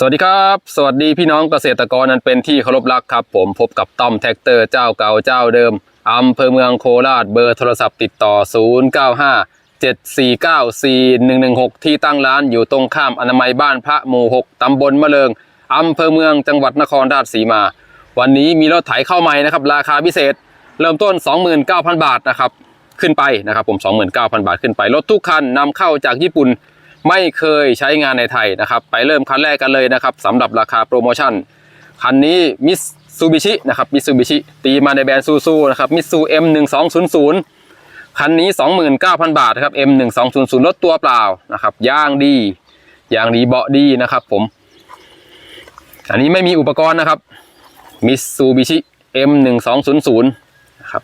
สวัสดีครับ สวัสดีพี่น้องเกษตรกรนั้นเป็นที่เคารพรักครับ ผมพบกับต้อมแท็กเตอร์เจ้าเก่าเจ้าเดิมอำเภอเมืองโคราชเบอร์โทรศัพท์ติดต่อ 095 749 4116 ที่ตั้งร้านอยู่ตรงข้ามอนามัยบ้านพระหมู่ 6 ตำบลมะเริงอำเภอเมืองจังหวัดนครราชสีมา วันนี้มีรถไถเข้าใหม่นะครับ ราคาพิเศษ เริ่มต้น 29,000 บาทนะครับขึ้นไปนะครับผม 29,000 บาทขึ้นไปรถทุกคันนำเข้าจากญี่ปุ่น ไม่เคยใช้งานในไทยนะครับ ไปเริ่มคันแรกกันเลยนะครับสำหรับราคาโปรโมชั่น คันนี้มิสซูบิชินะครับมิสซูบิชิตีมาในแบรนด์ซูซูนะครับมิสซูเอ็มหนึ่งสองศูนย์ศูนย์คันนี้ 29,000 บาทนะครับ M 1 2 0 0รถตัวเปล่านะครับยางดียางดีเบาะดีนะครับผม อันนี้ไม่มีอุปกรณ์นะครับมิสซูบิชิ M 1 2 0 0นะครับ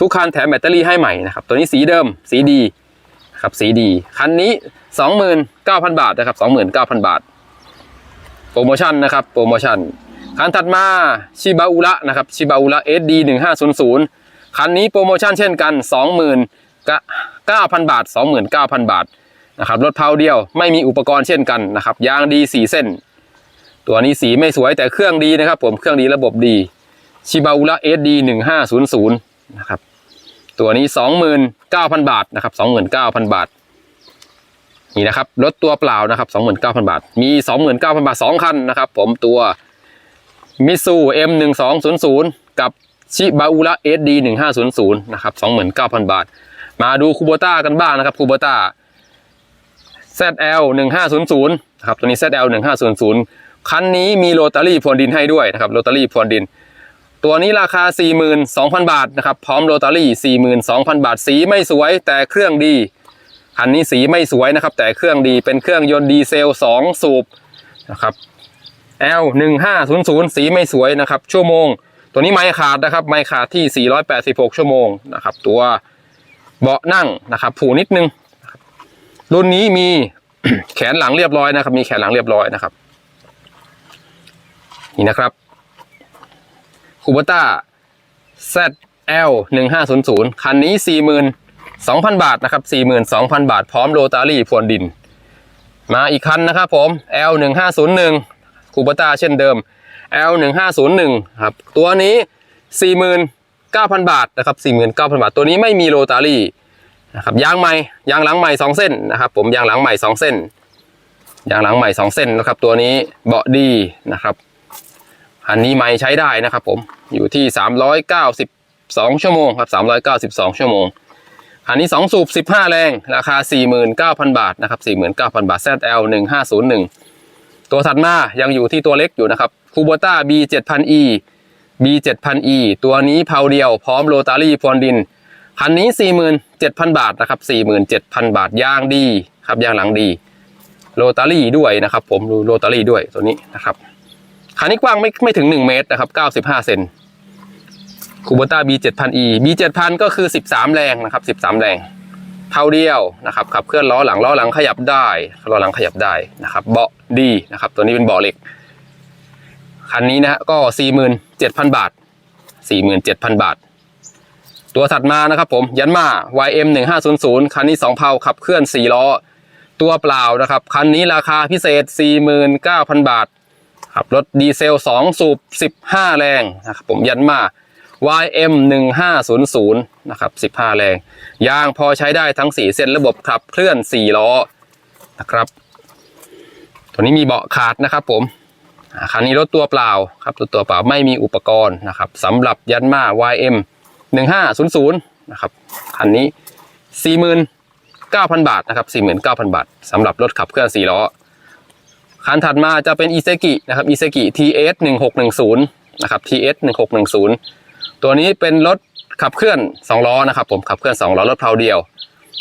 ทุกคันแถมแบตเตอรี่ให้ใหม่นะครับ ตัวนี้สีเดิมสีดีครับสีดี คันนี้ 29,000 บาทนะครับ 29,000 บาท โปรโมชั่นนะครับโปรโมชั่นคันถัดมาชิบาอุระนะครับชิบาอุระ SD 1500คันนี้โปรโมชั่นเช่นกัน 29,000 บาท 29,000 บาทนะครับรถเพาเดียวไม่มีอุปกรณ์เช่นกันนะครับยางดี 4 เส้น ตัวนี้สีไม่สวยแต่เครื่องดีนะครับ ผมเครื่องดีระบบดีชิบาอุระ SD 1500นะครับตัวนี้ 29,000 บาทนะครับ 29,000 บาท นี่นะครับรถตัวเปล่านะครับ 29,000 บาท มี 29,000 บาท 2 คันนะครับ ผมตัวมิซู M1200 กับชิบาอุระ SD 1500 นะครับ 29,000 บาท มาดูคูโบต้ากันบ้างนะครับคูโบต้า ZL 1500 นะครับตัวนี้ ZL 1500 คันนี้มีโรตารี่พรวนดินให้ด้วยนะครับโรตารี่พรวนดิน ตัวนี้ราคา 42,000 บาทนะครับ พร้อมโรตารี่ 42,000 บาท สีไม่สวยแต่เครื่องดี คันนี้สีไม่สวยนะครับ แต่เครื่องดีเป็นเครื่องยนต์ดีเซล 2 สูบนะครับ L 1500สีไม่สวยนะครับ ชั่วโมง ตัวนี้ไม่ขาดนะครับ ไม่ขาดที่ 486 ชั่วโมงนะครับ ตัวเบาะนั่งนะครับผูนิดนึง รุ่นนี้มีแขนหลังเรียบร้อยนะครับ มีแขนหลังเรียบร้อยนะครับ นี่นะครับคูเบต้า ZL 1500 คันนี้ 2,000 บาทนะครับ 42,000 บาท พร้อมโรตารี่พรวนดิน มาอีกคันนะครับผม L 1501 คูเบต้าเช่นเดิม L 1501 ครับตัวนี้ 49,000 บาทนะครับ49,000 บาท ตัวนี้ไม่มีโรตารี่นะครับยางใหม่ยางหลังใหม่ 2 เส้นนะครับผมยางหลังใหม่ 2 เส้นยางหลังใหม่ 2 เส้นนะครับ ตัวนี้เบาะดีนะครับอันนี้ไม่ใช้ได้นะครับผมอยู่ที่ 392 ชั่วโมงครับ392 ชั่วโมง อันนี้ 2 สูบ 15 แรง ราคา 49,000 บาทนะครับ49,000 บาท ZL 1501 ตัวถัดมายังอยู่ที่ตัวเล็กอยู่นะครับคูโบต้า B 7000E B 7000E ตัวนี้เพาเดียวพร้อมโรตารี่พรวนดิน คันนี้ 47,000 บาทนะครับ47,000 บาทยางดีครับยางหลังดีโรตารี่ด้วยนะครับ ผมดูโรตารี่ด้วยตัวนี้นะครับคันนี้กว้างไม่ไม่ถึง 1 เมตรนะครับ95 เซน คูโบต้า B 7000 E B 7000 ก็คือ 13 แรงนะครับ13 แรง เท่าเดียวนะครับขับเคลื่อนล้อหลังล้อหลังขยับได้ล้อหลังขยับได้นะครับเบาะดีนะครับ ตัวนี้เป็นเบาะเหล็กคันนี้นะฮะก็ 47,000 บาท 47,000 บาท ตัวถัดมานะครับผมยันมา YM 1500คันนี้2เพาขับเคลื่อน 4 ล้อ ตัวเปล่านะครับ คันนี้ราคาพิเศษ 49,000 บาทครับรถดีเซล 2 สูบ 15 แรงนะครับผมยันมา YM 1500นะครับ15 แรง ยางพอใช้ได้ทั้ง 4 เส้นระบบขับเคลื่อน 4 ล้อนะครับ ตัวนี้มีเบาะขาดนะครับผมคันนี้รถตัวเปล่าครับรถตัวเปล่าไม่มีอุปกรณ์นะครับสำหรับยันมา YM 1500นะครับคันนี้ 49,000 บาทนะครับ49,000 บาทสำหรับรถขับเคลื่อน 4 ล้อ คันถัดมาจะเป็น i s e k i นะครับ i s e k i TS 1610นะครับ TS 1610 ตัวนี้เป็นรถขับเคลื่อน2ล้อนะครับผมขับเคลื่อน2ล้อรถเพลาเดียว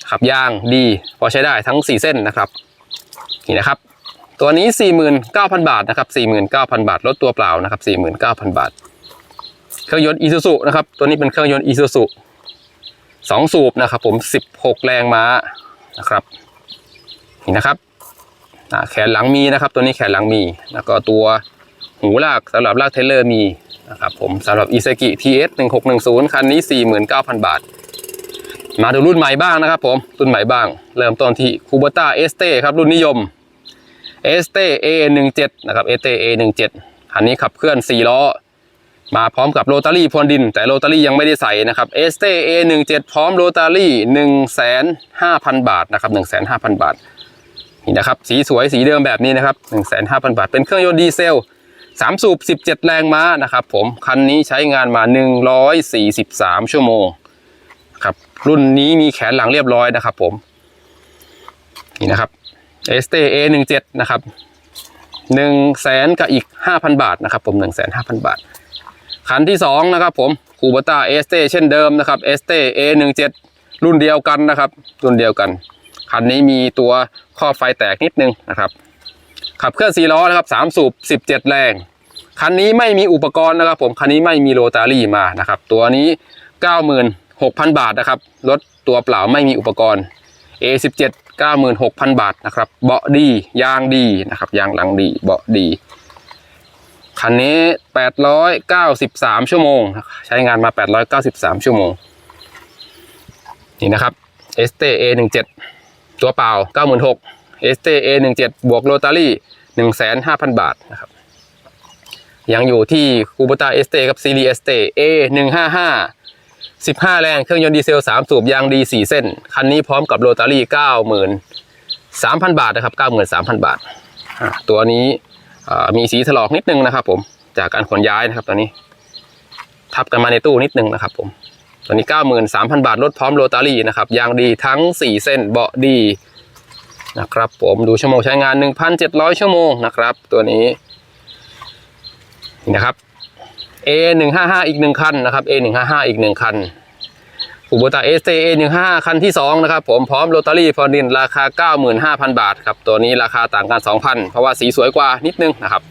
ขับยางดีพอใช้ได้ทั้ง 4 เส้นนะครับนี่นะครับ ตัวนี้ 49,000 บาทนะครับ49,000 บาทรถตัวเปล่านะครับ49,000 บาท เครื่องยนต์ Isuzu นะครับตัวนี้เป็นเครื่องยนต์ Isuzu สองสูบนะครับผม16 แรงม้านะครับนี่นะครับแขนหลังมีนะครับ ตัวนี้แขนหลังมี แล้วก็ตัวหูลากสำหรับลากเทรลเลอร์มี นะครับผมสำหรับ i s e k i TS 1610 คันนี้ 49,000 บาท มาดูรุ่นใหม่บ้างนะครับผมรุ่นใหม่บ้าง เริ่มต้นที่ Kubota Este ครับรุ่นนิยมเอสเต A17 นะครับเอสเต A17 คันนี้ขับเคลื่อน 4 ล้อ มาพร้อมกับโรตารี่พรวนดิน แต่โรตารี่ยังไม่ได้ใส่นะครับเอสเต A17 พร้อมโรตารี่ 1,500,000 บาทนะครับ 1,500,000 บาทนี่นะครับสีสวยสีเดิมแบบนี้นะครับ 1,500,000 บาท เป็นเครื่องยนต์ดีเซล 3 สูบ 17 แรงม้านะครับผม คันนี้ใช้งานมา 143 ชั่วโมงครับรุ่นนี้มีแขนหลังเรียบร้อยนะครับผม นี่นะครับ s t A17 นะครับ1 0 0 0 0แสนกับอีก5,000บาทนะครับผม1 5 0 0 0บาท คันที่2นะครับผมคูบต้า s t เช่นเดิมนะครับ s t A17 รุ่นเดียวกันนะครับ รุ่นเดียวกัน คันนี้มีตัวข้อไฟแตกนิดนึงนะครับ ขับเคลื่อน4ล้อนะครับ3สูบ17แรง คันนี้ไม่มีอุปกรณ์นะครับ ผมคันนี้ไม่มีโรตารี่มานะครับ ตัวนี้ 96,000 บาทนะครับรถตัวเปล่าไม่มีอุปกรณ์ A17 96,000 บาทนะครับ เบาะดียางดีนะครับยางหลังดีเบาะดีคันนี้ 893 ชั่วโมง ใช้งานมา 893 ชั่วโมง นี่นะครับ s t A17 ตัวเปล่า 96,000 s t A17 บวกโรตารี่ 15,000บาทนะครับ ยังอยู่ที่คูบตาเอสเตกับซีรีเอสเต A 1 5 5 15แรงเครื่องยนต์ดีเซล3สูบยางดี4เส้น คันนี้พร้อมกับโรตารี่93,000บาทนะครับ93,000บาทอ่าท ตัวนี้มีสีถลอกนิดนึงนะครับ ผมจากการขนย้ายนะครับตัวนี้ ทับกันมาในตู้นิดนึงนะครับผมตัวนี้93,000บาทรถพร้อมโรตารี่นะครับยางดีทั้ง4เส้นเบาะดีนะครับผมดูชั่วโมงใช้งาน 1,700 ชั่วโมงนะครับ ตัวนี้ นี่นะครับ A 1 5 5อีกหนึ่งคันนะครับ A 1 5 5อีกหนึ่งคันคูโบตา S A 1 5 5คันที่2นะครับผมพร้อมโรตารี่ฟอร์ดินราคา95,000บาทครับตัวนี้ราคาต่างกัน2,000เพราะว่าสีสวยกว่านิดนึงนะครับ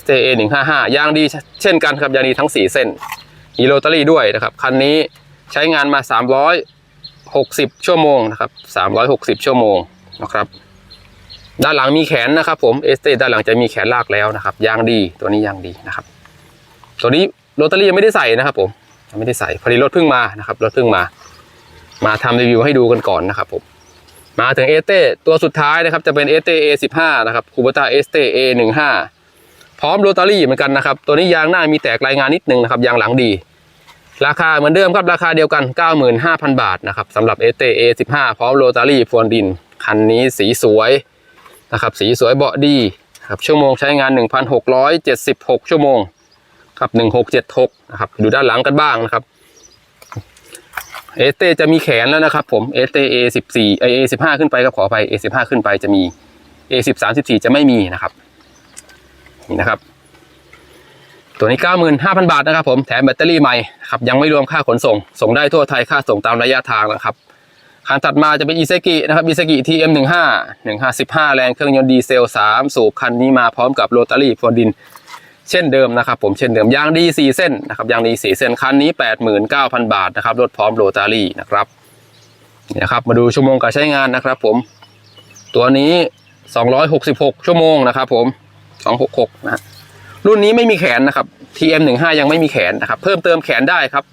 S A 1 5 5ยางดีเช่นกันครับยางดีทั้ง4เส้นมีโรตารี่ด้วยนะครับคันนี้ใช้งานมา360ชั่วโมงนะครับ360ชั่วโมงนะครับ ด้านหลังมีแขนนะครับ ผมเอสเตด้านหลังจะมีแขนลากแล้วนะครับยางดีตัวนี้ยางดีนะครับ ตัวนี้โรตารี่ยังไม่ได้ใส่นะครับ ผมยังไม่ได้ใส่พอดีรถเพิ่งมานะครับรถเพิ่งมา มาทำรีวิวให้ดูกันก่อนนะครับ ผม มาถึงเอสเตตัวสุดท้ายนะครับ จะเป็นเอสเตเอสิบห้านะครับคูบต้าเอสเตเอหนึ่งห้าพร้อมโรตารี่เหมือนกันนะครับ ตัวนี้ยางหน้ามีแตกรายงานนิดนึงนะครับยางหลังดี ราคาเหมือนเดิมครับราคาเดียวกัน 95,000 บาทนะครับสำหรับเอสเตเอสิบห้าพร้อมโรตารี่พรวนดินคันนี้สีสวย นะครับสีสวยเบาะดีครับชั่วโมงใช้งาน 1,676 ชั่วโมงครับ1676นะครับดูด้านหลังกันบ้างนะครับเอสเตจะมีแขนแล้วนะครับผมเอสเต A14 เอ A15 ขึ้นไปครับขอไป A15 ขึ้นไปจะมี A13 14จะไม่มีนะครับนี่นะครับ ตัวนี้95,000บาทนะครับผมแถมแบตเตอรี่ใหม่ครับยังไม่รวมค่าขนส่ง ส่งได้ทั่วไทยค่าส่งตามระยะทางนะครับ คันถัดมาจะเป็นอีเซกินะครับอีเซกิ TM15 155แรงเครื่องยนต์ดีเซล3สูบคันนี้มาพร้อมกับโรตารี่พรวนดินเช่นเดิมนะครับผมเช่นเดิมยางดี4เส้นนะครับยางดี4เส้นคันนี้89,000บาทนะครับรถพร้อมโรตารี่นะครับนี่นะครับมาดูชั่วโมงการใช้งานนะครับ ผม ตัวนี้266ชั่วโมงนะครับ ผม266นะฮะรุ่นนี้ไม่มีแขนนะครับ TM15 ยังไม่มีแขนนะครับ เพิ่มเติมแขนได้ครับ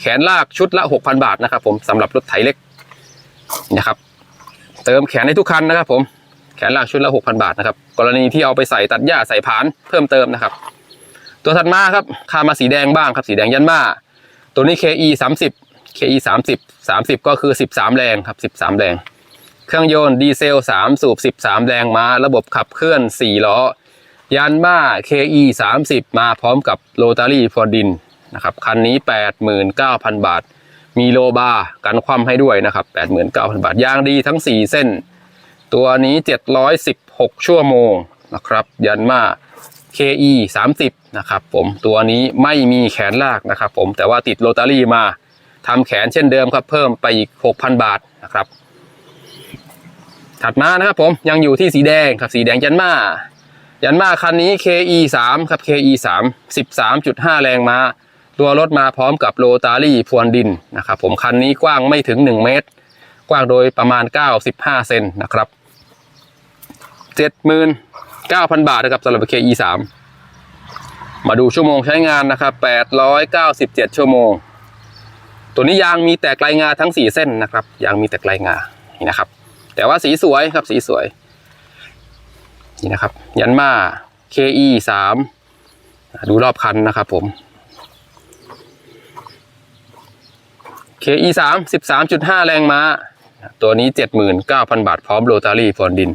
แขนลากชุดละ 6,000 บาทนะครับผมสำหรับรถไถเล็ก นะครับ เติมแขนในทุกคันนะครับ ผมแขนลากชุดละ6,000บาทนะครับ กรณีที่เอาไปใส่ตัดหญ้าใส่ผานเพิ่มเติมนะครับ ตัวถัดมาครับคามาสีแดงบ้างครับสีแดงยันมาตัวนี้ KE 30 KE 30 30 ก็คือ 13 แรงครับ 13 แรง เครื่องยนต์ดีเซล 3 สูบ 13 แรงมาระบบขับเคลื่อน 4 ล้อยันมา KE 30 มาพร้อมกับโรตารี่ฟอร์ดินนะครับ คันนี้ 89,000 บาท มีโลบาร์กันคว่ำให้ด้วยนะครับ89,000 บาทยางดีทั้ง 4 เส้น ตัวนี้ 716 ชั่วโมงนะครับ ยันมา KE 30นะครับผมตัวนี้ไม่มีแขนลากนะครับผมแต่ว่าติดโรตารี่มาทำแขนเช่นเดิมครับ เพิ่มไปอีก 6,000 บาทนะครับถัดมานะครับผมยังอยู่ที่สีแดงครับสีแดงยันมายันมาคันนี้ KE 3ครับ KE 3 13.5 แรงม้า ตัวรถมาพร้อมกับโรตารี่พรวนดินนะครับผมคันนี้กว้างไม่ถึง 1 เมตร กว้างโดยประมาณ 95 เซนนะครับ 79,000 บาทนะครับสำหรับ KE 3 มาดูชั่วโมงใช้งานนะครับ 897 ชั่วโมง ตัวนี้ยางมีแตกลายงาทั้ง 4 เส้นนะครับ ยางมีแตกลายงา นี่นะครับ แต่ว่าสีสวยครับ สีสวย นี่นะครับ ยันมา KE สามดูรอบคันนะครับผม KE สามสิบสามจุดห้าแรงม้า ตัวนี้เจ็ดหมื่นเก้าพันบาทพร้อมโรตารี่ฟอนดิน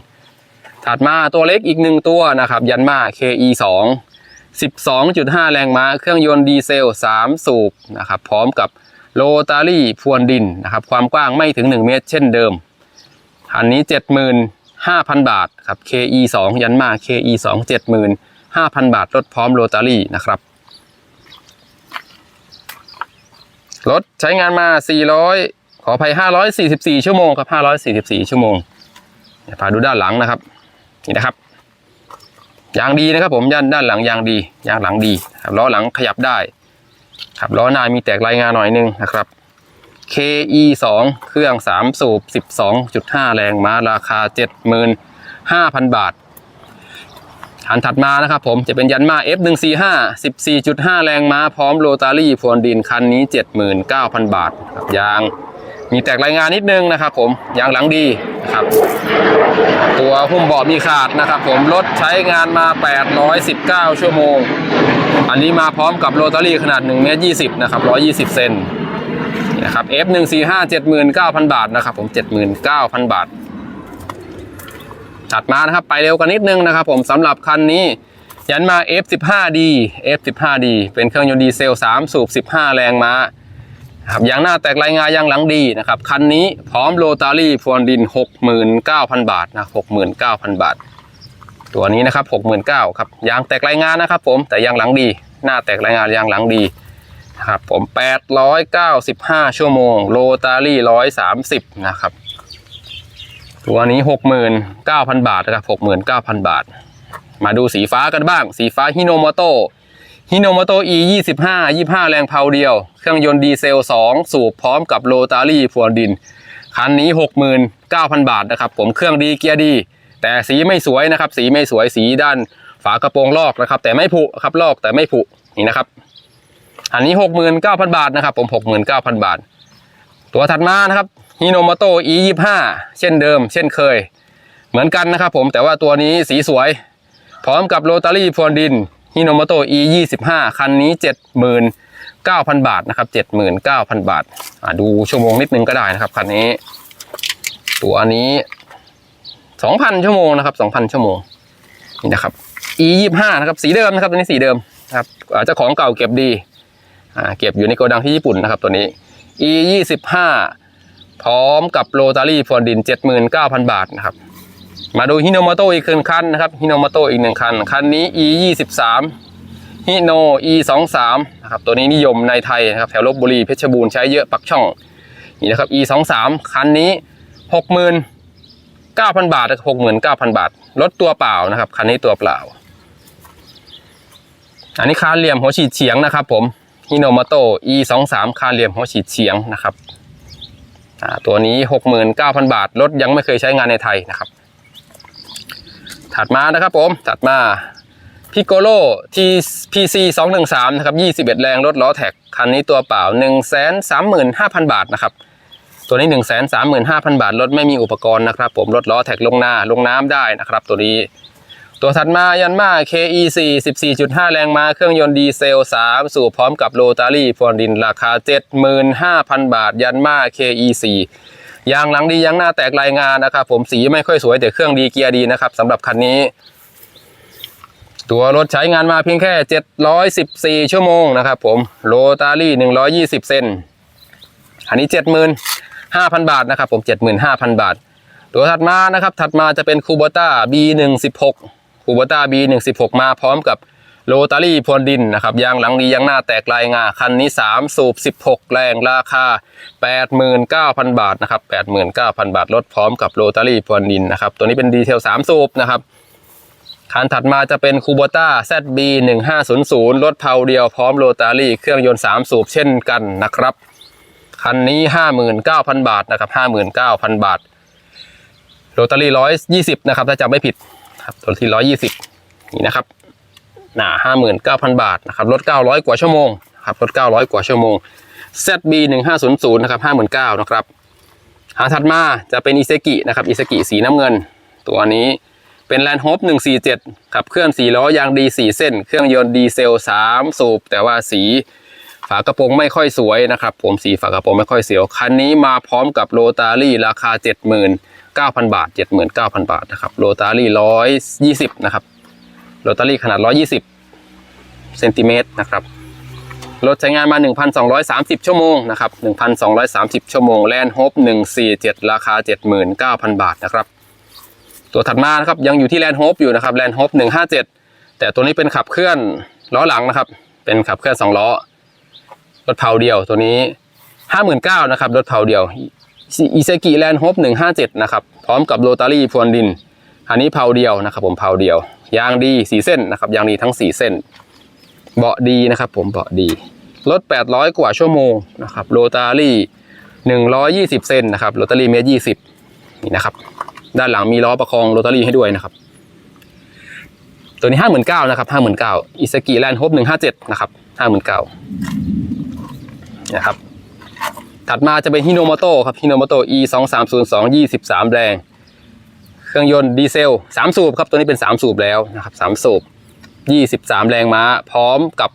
ถัดมาตัวเล็กอีกหนึ่งตัวนะครับยันมา KE สองสิบสองจุดห้าแรงม้า เครื่องยนต์ดีเซลสามสูบนะครับพร้อมกับโรตารี่พรวนดินนะครับความกว้างไม่ถึงหนึ่งเมตรเช่นเดิม อันนี้เจ็ดหมื่นห้าพันบาทครับ KE สองยันมา KE สองเจ็ดหมื่นห้าพันบาทรถพร้อมโรตารี่นะครับ รถใช้งานมา 400 ขออภัย 544 ชั่วโมงครับ 544 ชั่วโมงพาดูด้านหลังนะครับ นี่นะครับ ยางดีนะครับผมด้านด้านหลังยางดี ยางหลังดีครับล้อหลังขยับได้ ครับล้อหน้ามีแตกลายงานหน่อยนึงนะครับ KE 2เครื่อง 3 สูบ 12.5 แรงม้าราคา 75,000 บาท อันถัดมานะครับผมจะเป็นยันมา F145 14.5 แรงม้าพร้อมโรตารี่พรวนดินคันนี้ 79,000 บาทครับยางมีแตกรายงานนิดนึงนะครับผมยางหลังดีนะครับ ตัวหุ้มเบาะมีขาดนะครับผมรถใช้งานมา 819 ชั่วโมง อันนี้มาพร้อมกับโรตารี่ขนาด1เมตร20นะครับ120 เซนนี่นะครับ F145 79,000 บาทนะครับผม 79,000 บาท ถัดมานะครับไปเร็วกันนิดนึงนะครับผมสำหรับคันนี้ยันมา F15D F15D เป็นเครื่องยนต์ดีเซล 3 สูบ 15 แรงม้าครับยางหน้าแตกลายงายางหลังดีนะครับคันนี้พร้อมโรตารี่พรวนดิน 69,000 บาทนะ69,000 บาท ตัวนี้นะครับ69,000ครับยางแตกลายงานนะครับผมแต่ยางหลังดี หน้าแตกลายงานยางหลังดีครับผม 895 ชั่วโมง โรตารี่ 130 นะครับ ตัวนี้หกหมื่นเก้าพันบาทนะครับหกหมื่นเก้าพันบาท มาดูสีฟ้ากันบ้าง สีฟ้าฮิโนโมโตฮิโนโมโต e ยี่สิบห้ายี่ห้าแรงเพาเดียว เครื่องยนต์ดีเซลสองสูบพร้อมกับโรตารี่พรวนดิน คันนี้หกหมื่นเก้าพันบาทนะครับ ผมเครื่องดีเกียร์ดี แต่สีไม่สวยนะครับ สีไม่สวยสีด้านฝากระโปรงลอกนะครับ แต่ไม่ผุครับลอกแต่ไม่ผุนี่นะครับ อันนี้หกหมื่นเก้าพันบาทนะครับ ผมหกหมื่นเก้าพันบาท ตัวถัดมานะครับ ฮิโนโมโต e ยี่ห้าเช่นเดิม เช่นเคย เหมือนกันนะครับผมแต่ว่าตัวนี้สีสวย พร้อมกับโรตารี่พรวนดินฮิโนโมโต e ยี่สิบห้าคันนี้เจ็ดหมื่นเก้าพันบาทนะครับเจ็ดหมื่นเก้าพันบาทอ่าดูชั่วโมงนิดนึงก็ได้นะครับคันนี้ ตัวนี้สองพันชั่วโมงนะครับสองพันชั่วโมงนี่นะครับ e ยี่ห้านะครับสีเดิมนะครับตัวนี้สีเดิมนะครับอาเจ้าของเก่าเก็บดีอ่าเก็บอยู่ในโกดังที่ญี่ปุ่นนะครับตัวนี้ e ยี่สิบห้า พร้อมกับโรตารี่พรวนดิน 79,000 บาทนะครับ มาดูฮิโนโมโตอีกหนึ่งคันนะครับฮิโนโมโตอีกหนึ่งคัน คันนี้ e 23ฮิโน e 23นะครับตัวนี้นิยมในไทยนะครับแถวลบบุรีเพชรบูรณ์ใช้เยอะปักช่องนี่นะครับ e 23คันนี้ 69,000 บาทนะครับ69,000บาทรถตัวเปล่านะครับคันนี้ตัวเปล่า อันนี้คานเหลี่ยมหัวฉีดเฉียงนะครับผมฮิโนโมโต e 23คานเหลี่ยมหัวฉีดเฉียงนะครับ ตัวนี้ 69,000 บาท รถยังไม่เคยใช้งานในไทยนะครับ ถัดมานะครับผม ถัดมาพิโกโลทีพีซีสองหนึ่งสามนะครับยี่สิบเอ็ดแรงรถล้อแท็ก คันนี้ตัวเปล่าหนึ่งแสนสามหมื่นห้าพันบาทนะครับ ตัวนี้หนึ่งแสนสามหมื่นห้าพันบาท รถไม่มีอุปกรณ์นะครับ ผม รถล้อแท็กลงหน้าลงน้ำได้นะครับ ตัวนี้ ตัวถัดมายันมา KE4 14.5 แรงม้าเครื่องยนต์ดีเซล 3 สูบพร้อมกับโรตารี่พรวนดินราคา 75,000 บาท ยันมา KE4 ยางหลังดียางหน้าแตกรายงานนะครับผมสีไม่ค่อยสวยแต่เครื่องดีเกียร์ดีนะครับสำหรับคันนี้ ตัวรถใช้งานมาเพียงแค่ 714 ชั่วโมงนะครับผมโรตารี่ 120 เซนอันนี้ 75,000 บาทนะครับผม 75,000 บาทตัวถัดมานะครับ ถัดมาจะเป็นคูโบต้า B116 คูบต้า B116 มาพร้อมกับโรตารี่พรดินนะครับยางหลังดียางหน้าแตกลายงา คันนี้ 3 สูบ 16 แรงราคา 89,000 บาทนะครับ89,000 บาทรถพร้อมกับโรตารี่พรดินนะครับตัวนี้เป็นดีเทล 3 สูบนะครับคันถัดมาจะเป็นคูโบต้า ZB 1500รถเพาเดียวพร้อมโรตารี่เครื่องยนต์ 3 สูบเช่นกันนะครับ คันนี้ 59,000 บาทนะครับ59,000 บาทโรตารี่ร้อยยี่สิบนะครับถ้าจำไม่ผิด ครับโรตารี่ร้อยยี่สิบนี่นะครับหนาห้าหมื่นเก้าพันบาทนะครับรถเก้าร้อยกว่าชั่วโมงครับรถเก้าร้อยกว่าชั่วโมง ZB หนึ่งห้าศูนย์ศูนย์นะครับห้าหมื่นเก้านะครับหาถัดมาจะเป็นอิเซกินะครับอิเซกิสีน้ำเงิน ตัวนี้เป็นแลนด์โฮป147ขับเคลื่อน4ล้อยางดี4เส้น เครื่องยนต์ดีเซล3สูบ แต่ว่าสีฝากระโปรงไม่ค่อยสวยนะครับ ผมสีฝากระโปรงไม่ค่อยเสียวคันนี้มาพร้อมกับโรตารี่ราคา 9,000 บาท 79,000 บาทนะครับโรตารี่120 นะครับโรตารี่ขนาด 120เซนติเมตรนะครับรถใช้งานมา 1,230 ชั่วโมงนะครับ 1,230 ชั่วโมงแลนด์โฮป147 ราคา 79,000 บาทนะครับ ตัวถัดมานะครับยังอยู่ที่แลนด์โฮปอยู่นะครับแลนด์โฮป157 แต่ตัวนี้เป็นขับเคลื่อนล้อหลังนะครับ เป็นขับเคลื่อน 2 ล้อ รถเผาเดียวตัวนี้ 59,000นะครับ รถเผาเดียว อีเซกิแลนด์โฮป157นะครับพร้อมกับโรตารี่พรวนดิน อันนี้เผาเดียวนะครับผมเผาเดียว ยางดี4เส้นนะครับยางดีทั้ง4เส้น เบาะดีนะครับผมเบาะดีรถ 800 กว่าชั่วโมงนะครับโรตารี่ 120 เซนนะครับโรตารี่เมตร20 นี่นะครับ ด้านหลังมีล้อประคองโรตารี่ให้ด้วยนะครับ ตัวนี้ 59,000นะครับ59,000อิสกิแลนด์โฮป157 นะครับ 59,000นะครับ ถัดมาจะเป็นฮิโนมโตครับฮิโนมโต e 2 3 0 2 23 แรง เครื่องยนต์ดีเซล 3 สูบครับตัวนี้เป็น 3 สูบแล้วนะครับ3สูบ 23 แรงม้า พร้อมกับ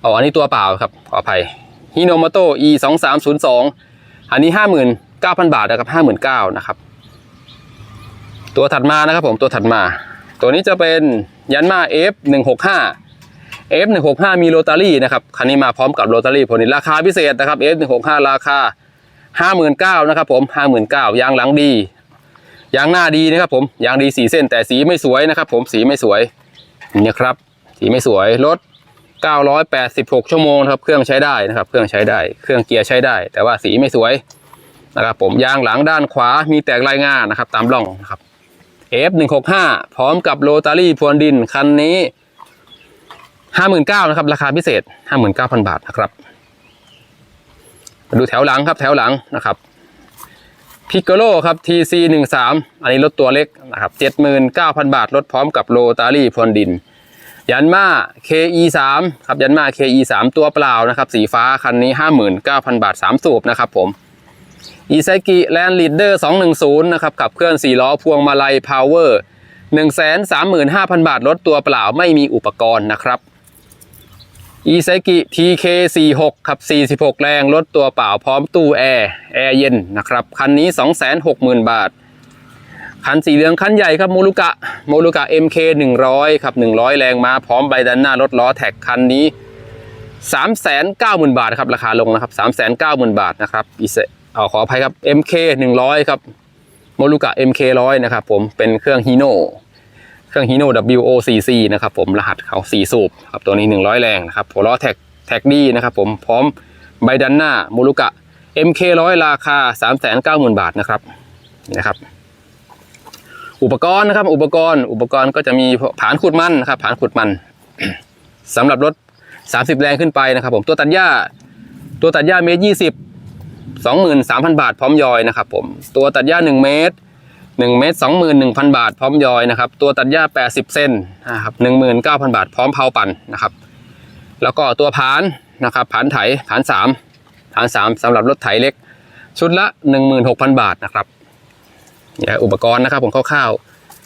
เอาอันนี้ตัวเปล่าครับขออภัยฮิโนมโต e 2 3 0 2อันนี้ 59,000 บาทนะครับ59,000นะครับ ตัวถัดมานะครับผมตัวถัดมา ตัวนี้จะเป็นยันมา F 1 6 5 F 1 6 5 มีโรตารี่นะครับคันนี้มาพร้อมกับโรตารี่ผลนี้ราคาพิเศษนะครับ F 1 6 5 ราคา 59,000นะครับผม59,000ยางหลังดียางหน้าดีนะครับผมยางดีสีเส้นแต่สีไม่สวยนะครับ ผมสีไม่สวยนี่ครับ สีไม่สวยรถ 986 ชั่วโมงครับเครื่องใช้ได้นะครับ เครื่องใช้ได้ เครื่องเกียร์ใช้ได้ แต่ว่าสีไม่สวยนะครับผมยางหลังด้านขวามีแตกลายง่านะครับ ตามร่องนะครับ F165 พร้อมกับโรตารี่พรวนดินคันนี้ 59,000นเก้านะครับ ราคาพิเศษ59,000บาทนะครับมาดูแถวหลังครับแถวหลังนะครับพิกโกโลครับ TC 1 3อันนี้รถตัวเล็กนะครับ79,000 บาท รถพร้อมกับโรตารี่พรนดิน ยันมา KE 3ครับ ยันมา KE 3ตัวเปล่านะครับ สีฟ้าคันนี้ 59,000 บาท 3 สูบนะครับผมอีไซกิแลนด์ลีดเดอร์210นะครับขับเคลื่อน 4 ล้อพวงมาลัยพาวเวอร์135,000 บาท รถตัวเปล่าไม่มีอุปกรณ์นะครับ อีไซกิ TK46 ครับ 46 แรง รถตัวเปล่าพร้อมตู้แอร์ แอร์เย็นนะครับ คันนี้ 260,000 บาท คันสีเหลืองคันใหญ่ครับโมลูกะโมลูกะ MK 100ครับ 100 แรงมาพร้อมใบด้านหน้ารถล้อแท็กคันนี้ 390,000 บาทครับราคาลงนะครับ 390,000 บาทนะครับอีเซเอาขออภัยครับ MK 100 ครับโมลูกะ MK 100 นะครับผมเป็นเครื่องฮีโน่ เครื่องฮีโน่ WOCC นะครับผมรหัสเขา4สูบครับตัวนี้ 100 แรงนะครับหัวล้อแท็กแท็กดีนะครับผมพร้อมใบด้านหน้าโมลูกะ MK 100 ราคา 390,000 บาทนะครับนี่นะครับ อุปกรณ์นะครับ อุปกรณ์อุปกรณ์ก็จะมีผานขุดมันนะครับผานขุดมันสำหรับรถ 30 แรงขึ้นไปนะครับ ผมตัวตัดหญ้า ตัวตัดหญ้าเมตรยี่สิบสองหมื่นสามพันบาทพร้อมยอยนะครับผมตัวตัดหญ้าหนึ่งเมตร หนึ่งเมตรสองหมื่นหนึ่งพันบาทพร้อมยอยนะครับ ตัวตัดหญ้าแปดสิบเซนนะครับหนึ่งหมื่นเก้าพันบาทพร้อมเผาปั่นนะครับ แล้วก็ตัวผานนะครับผานไถผานสามผานสามสำหรับรถไถเล็ก ชุดละหนึ่งหมื่นหกพันบาทนะครับนี่อุปกรณ์นะครับผมคร่าว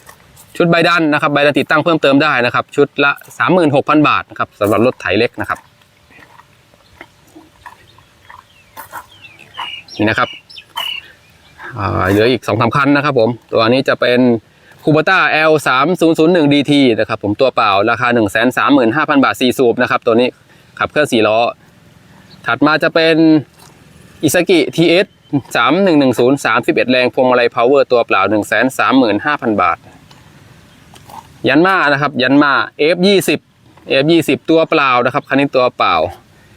ๆชุดใบดันนะครับใบดันติดตั้งเพิ่มเติมได้นะครับ ชุดละ 36,000 บาทนะครับสำหรับรถไถเล็กนะครับนี่นะครับ เหลืออีกสองสามคันนะครับผมตัวนี้จะเป็นคูเบต้า L 3 0 0 1 DT นะครับผมตัวเปล่าราคา 1 3 5 0 0 0 บาท 4 สูบนะครับตัวนี้ขับเคลื่อน4ล้อ ถัดมาจะเป็นอิซากิ TS 3110 31 แรงพวงมาลัยพาวเวอร์ตัวเปล่า 135,000 บาท ยันมานะครับ ยันมา F20 F20 ตัวเปล่านะครับคันนี้ตัวเปล่า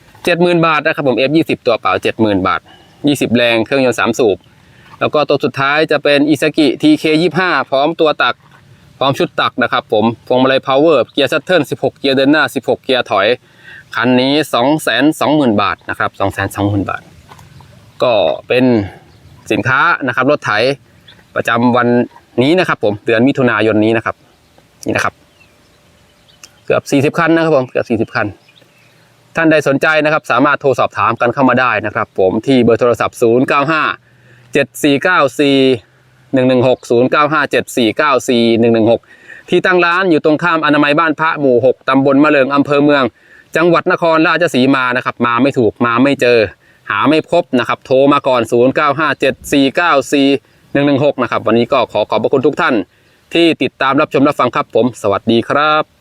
70,000 บาทนะครับผม F20 ตัวเปล่า 70,000 บาท 20 แรงเครื่องยนต์3สูบ แล้วก็ตัวสุดท้ายจะเป็นอิซากิ TK25 พร้อมตัวตัก พร้อมชุดตักนะครับผมพวงมาลัยพาวเวอร์เกียร์ซัตเทิล16 เกียร์เดินหน้า 16 เกียร์ถอย คันนี้ 220,000 บาทนะครับ220,000 บาท ก็เป็นสินค้านะครับรถไถประจำวันนี้นะครับผมเดือนมิถุนายนนี้นะครับ นี่นะครับ เกือบ 40 คันนะครับผมเกือบ40 คัน ท่านใดสนใจนะครับ สามารถโทรสอบถามกันเข้ามาได้นะครับ ผมที่เบอร์โทรศัพท์ 095 0 9 5 7 4 9 4 1 1 6 0 9 5 7 4 9 4 1 1 6ที่ตั้งร้านอยู่ตรงข้ามอนามัยบ้านพระหมู่6ตำบลมะเริงอำเภอเมือง จังหวัดนครราชสีมานะครับ มาไม่ถูกมาไม่เจอ หาไม่พบนะครับ โทรมาก่อน 0957494116 นะครับ วันนี้ก็ขอขอบพระคุณทุกท่าน ที่ติดตามรับชมรับฟังครับผม สวัสดีครับ